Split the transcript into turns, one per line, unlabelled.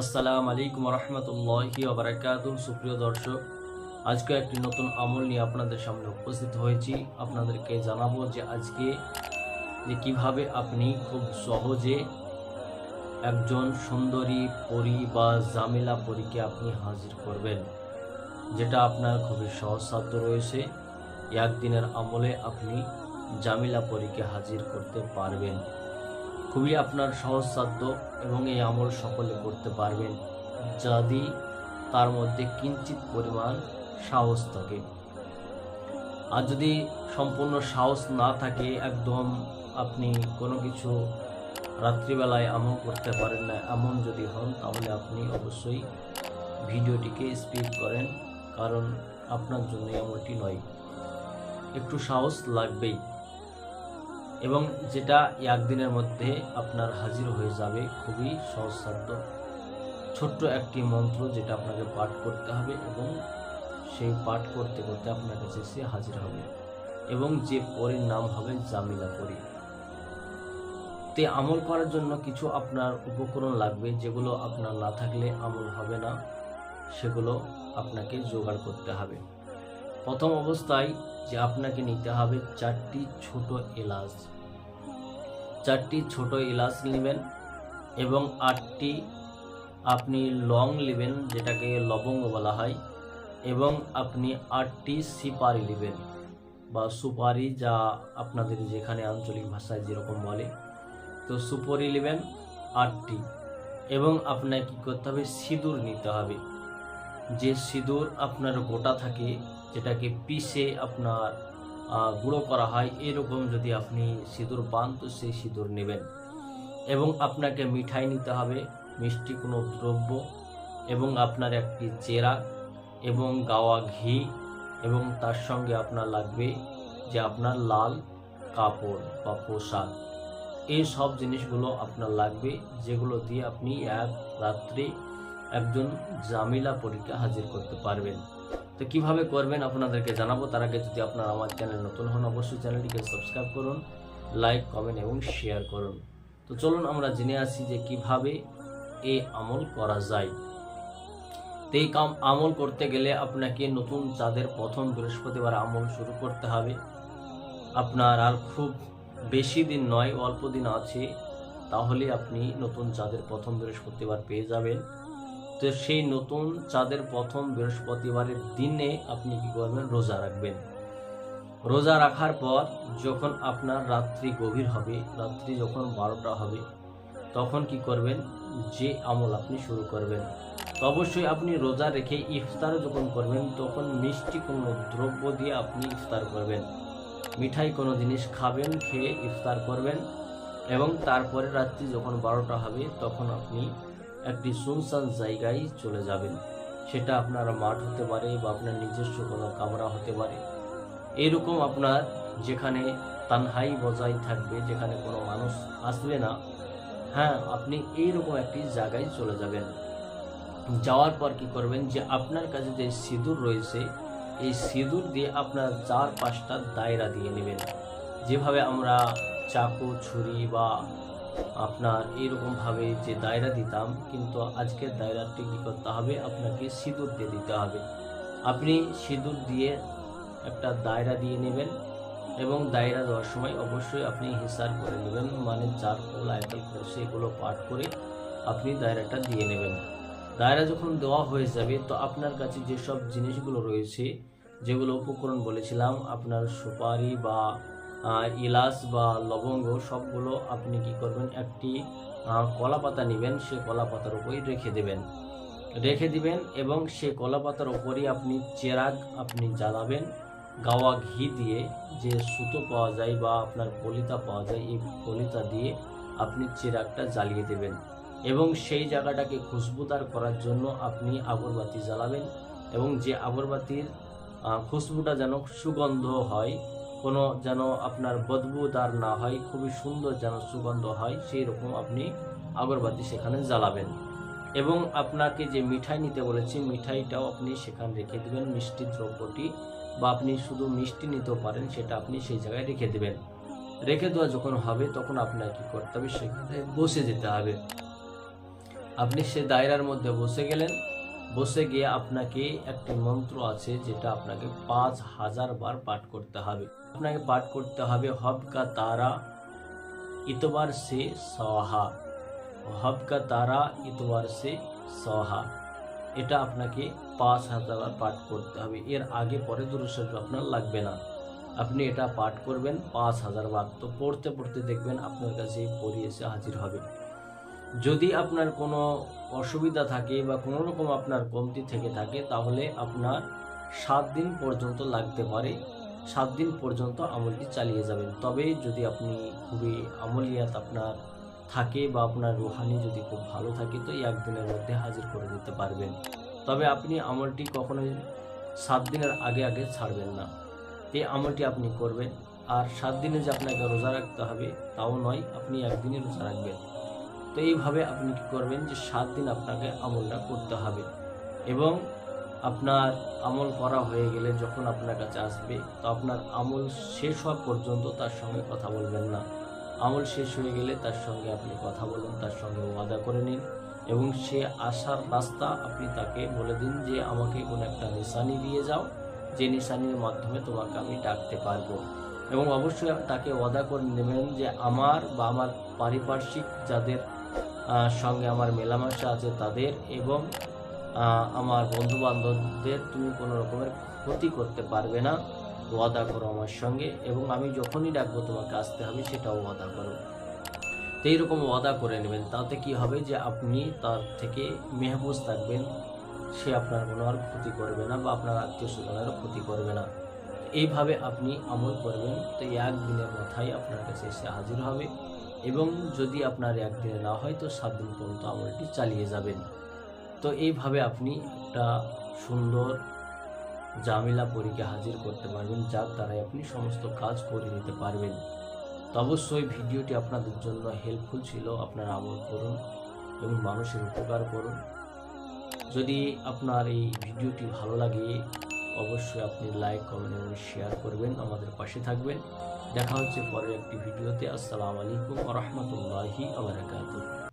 আসসালামু আলাইকুম রহমতুল্লাহি ওবরাকাত সুপ্রিয় দর্শক, আজকে একটি নতুন আমল নিয়ে আপনাদের সামনে উপস্থিত হয়েছি। আপনাদেরকে জানাব যে আজকে যে কীভাবে আপনি খুব সহজে একজন সুন্দরী পরি বা জামিলা পরীকে আপনি হাজির করবেন, যেটা আপনার খুবই সহজসাধ্য রয়েছে। একদিনের আমলে আপনি জামিলা পরীকে হাজির করতে পারবেন। খুবই আপনার সহজসাধ্য এবং এই আমল সকলে করতে পারবেন যদি তার মধ্যে কিঞ্চিত পরিমাণ সাহস থাকে। আর যদি সম্পূর্ণ সাহস না থাকে, একদম আপনি কোনো কিছু রাত্রিবেলায় আমল করতে পারেন না, এমন যদি হন, তাহলে আপনি অবশ্যই ভিডিওটিকে স্পিড করেন, কারণ আপনার জন্য আমলটি নয়। একটু সাহস লাগবেই। এবং যেটা একদিনের মধ্যে আপনার হাজির হয়ে যাবে খুবই সহজসাধ্য। ছোট্ট একটি মন্ত্র যেটা আপনাকে পাঠ করতে হবে এবং সেই পাঠ করতে করতে আপনার কাছে সে হাজির হবে এবং যে পরীর নাম হবে জামিলা পরী। তে আমল করার জন্য কিছু আপনার উপকরণ লাগবে যেগুলো আপনার না থাকলে আমল হবে না, সেগুলো আপনাকে জোগাড় করতে হবে। প্রথম অবস্থায় যে আপনাকে নিতে হবে চারটি ছোট এলাচ। চারটি ছোট এলাচ নেবেন এবং আটটি আপনি লং নেবেন, যেটাকে লবঙ্গ বলা হয়, এবং আপনি আটটি সিপারি নেবেন বা সুপারি যা আপনাদের যেখানে আঞ্চলিক ভাষায় যেরকম বলে। তো সুপারি নেবেন, আটটি। এবং আপনাকে কী করতে হবে? সিঁদুর নিতে হবে। যে সিঁদুর আপনার গোটা থাকে, যেটাকে পিষে আপনার গুঁড়ো করা হয়, এরকম যদি আপনি সিঁদুর পান, তো সেই সিঁদুর নেবেন। এবং আপনাকে মিঠাই নিতে হবে, মিষ্টি কোনো দ্রব্য, এবং আপনার একটি চেরা, এবং গাওয়া ঘি, এবং তার সঙ্গে আপনার লাগবে যে আপনার লাল কাপড় বা পোশাক। এই সব জিনিসগুলো আপনার লাগবে, যেগুলো দিয়ে আপনি এক রাত্রে একজন জামিলা পরীক্ষা হাজির করতে পারবেন। তো কীভাবে করবেন আপনাদেরকে জানাব। তার আগে যদি আপনার আমার চ্যানেল নতুন হন, অবশ্যই চ্যানেলটিকে সাবস্ক্রাইব করুন, লাইক, কমেন্ট এবং শেয়ার করুন। তো চলুন আমরা জেনে আসি যে কীভাবে এই আমল করা যায়। তো এই কাম, আমল করতে গেলে আপনাকে নতুন চাঁদের প্রথম বৃহস্পতিবার আমল শুরু করতে হবে। আপনার আর খুব বেশি দিন নয়, অল্প দিন আছে, তাহলে আপনি নতুন চাঁদের প্রথম বৃহস্পতিবার পেয়ে যাবেন। তো সেই নতুন চাঁদের প্রথম বৃহস্পতিবারের দিনে আপনি কি করবেন? রোজা রাখবেন। রোজা রাখার পর যখন আপনার রাত্রি গভীর হবে, রাত্রি যখন বারোটা হবে, তখন কি করবেন? যে আমল আপনি শুরু করবেন। অবশ্যই আপনি রোজা রেখে ইফতার যখন করবেন, তখন মিষ্টি কোনো দ্রব্য দিয়ে আপনি ইফতার করবেন। মিঠাই কোনো জিনিস খাবেন, খেয়ে ইফতার করবেন এবং তারপরে রাত্রি যখন বারোটা হবে, তখন আপনি একটি শুনশান জায়গায় চলে যাবেন। সেটা আপনার মাঠ হতে পারে বা আপনার নিজস্ব কোনো কামরা হতে পারে। এরকম আপনার যেখানে তানহাই বজায় থাকবে, যেখানে কোনো মানুষ আসবে না হ্যাঁ আপনি এইরকম একটি জায়গায় চলে যাবেন। যাওয়ার পর কি করবেন যে আপনার কাছে যে সিঁদুর রয়েছে, এই সিঁদুর দিয়ে আপনার চার পাঁচটা দায়রা দিয়ে নেবেন। যেভাবে আমরা চাকু, ছুরি বা আপনার এইরকমভাবে যে দায়রা দিতাম, কিন্তু আজকের দায়রাটি কী করতে হবে? আপনাকে সিঁদুর দিয়ে দিতে হবে। আপনি সিঁদুর দিয়ে একটা দায়রা দিয়ে নেবেন এবং দায়রা দেওয়ার সময় অবশ্যই আপনি হিসাব করে নেবেন মানে চার কোল আয়তাল কুরসি এগুলো পাঠ করে আপনি দায়রাটা দিয়ে নেবেন। দায়রা যখন দেওয়া হয়ে যাবে, তো আপনার কাছে যেসব জিনিসগুলো রয়েছে, যেগুলো উপকরণ বলেছিলাম, আপনার সুপারি বা ইলাচ বা লবঙ্গ সবগুলো আপনি কি করবেন, একটি কলা পাতা নেবেন, সে কলা পাতার উপরই রেখে দেবেন। রেখে দিবেন এবং সে কলা পাতার উপরই আপনি চেরাগ আপনি জ্বালাবেন। গাওয়া ঘি দিয়ে যে সুতো পাওয়া যায় বা আপনার কলিতা পাওয়া যায়, এই কলিতা দিয়ে আপনি চেরাগটা জ্বালিয়ে দেবেন। এবং সেই জায়গাটাকে খুশবুদার করার জন্য আপনি আগরবাতি জ্বালাবেন এবং যে আগরবাতির খুশবুটা যেন সুগন্ধ হয় কোনো যেন আপনার বদবুদার না হয়, খুবই সুন্দর যেন সুগন্ধ হয়, সেই রকম আপনি আগরবাতি সেখানে জ্বালাবেন। এবং আপনাকে যে মিঠাই নিতে বলেছি, মিঠাইটাও আপনি সেখানে রেখে দেবেন, মিষ্টি দ্রব্যটি, বা আপনি শুধু মিষ্টি নিতেও পারেন, সেটা আপনি সেই জায়গায় রেখে দেবেন। রেখে দেওয়া যখন হবে, তখন আপনাকে কি করতে হবে? সেখানে বসে যেতে হবে। আপনি সে দায়রার মধ্যে বসে গেলেন। বসে গিয়ে আপনাকে একটি মন্ত্র আছে, যেটা আপনাকে পাঁচ হাজার বার পাঠ করতে হবে। আপনাকে পাঠ করতে হবে হবকা তারা ইতবার সে সহা হবকা তারা ইতবার সে সহা এটা আপনাকে পাঁচ হাজার পাঠ করতে হবে। এর আগে পরে দুরুশরীফ আপনার লাগবে না। আপনি এটা পাঠ করবেন পাঁচ হাজার বার তো পড়তে পড়তে দেখবেন আপনার কাছে পড়ি এসে হাজির হবে। যদি আপনার কোনো অসুবিধা থাকে বা কোনো রকম আপনার কমতি থেকে থাকে, তাহলে আপনার সাত দিন পর্যন্ত লাগতে পারে। সাত দিন পর্যন্ত আমলটি চালিয়ে যাবেন। তবে যদি আপনি খুবই আমলিয়াত আপনার থাকে বা আপনার রুহানি যদি খুব ভালো থাকে, তো একদিনের মধ্যে হাজির করে দিতে পারবেন। তবে আপনি আমলটি কখনোই সাত দিনের আগে আগে ছাড়বেন না। এই আমলটি আপনি করবেন। আর সাত দিনে যে আপনাকে রোজা রাখতে হবে, তাও নয়, আপনি একদিনই রোজা রাখবেন। তো এইভাবে আপনি কি করবেন যে সাত দিন আপনাকে আমলটা করতে হবে। এবং আপনার আমল করা হয়ে গেলে যখন আপনার কাছে আসবে, তো আপনার আমল শেষ হওয়া পর্যন্ত তার সঙ্গে কথা বলবেন না। আমল শেষ হয়ে গেলে তার সঙ্গে আপনি কথা বলুন, তার সঙ্গে ওয়াদা করে নিন এবং সে আসার রাস্তা আপনি তাকে বলে দিন যে, আমাকে কোনো একটা নিশানি দিয়ে যাও, যে নিশানির মাধ্যমে তোমাকে আমি ডাকতে পারব। এবং অবশ্যই তাকে ওয়াদা করে নেবেন যে, আমার বা আমার পারিপার্শ্বিক যাদের সঙ্গে আমার মেলামেশা আছে তাদের এবং আমার বন্ধু বান্ধবদের তুমি কোনো রকমের ক্ষতি করতে পারবে না। ওয়াদা করো আমার সঙ্গে এবং আমি যখনই ডাকবো তোমাকে আসতে হবে সেটাও ওয়াদা করো। তো এইরকম ওয়াদা করে নেবেন। তাতে কি হবে যে আপনি তার থেকে মেহবুজ থাকবেন, সে আপনার কোনো আর ক্ষতি করবে না বা আপনার আত্মীয় স্বজনেরও ক্ষতি করবে না। এইভাবে আপনি আমল করবেন তো একদিনের মাথায় আপনার কাছে এসে হাজির হবে এবং যদি আপনার একদিনে না হয় তো সাত দিন পর্যন্ত আমলটি চালিয়ে যাবেন। তো এইভাবে আপনি একটা সুন্দর জামিলা পরীকে হাজির করতে পারবেন, যার দ্বারাই আপনি সমস্ত কাজ করে নিতে পারবেন। তো অবশ্যই ভিডিওটি আপনাদের জন্য হেল্পফুল ছিল, আপনারা আমল করুন এবং মানুষের উপকার করুন। যদি আপনার এই ভিডিওটি ভালো লাগে, অবশ্যই আপনি লাইক কমেন্ট এবং শেয়ার করবেন, আমাদের পাশে থাকবেন। দেখা হচ্ছে পরের একটি ভিডিওতে। আসসালামু আলাইকুম রহমতুল্লাহি আবরাকাতুহ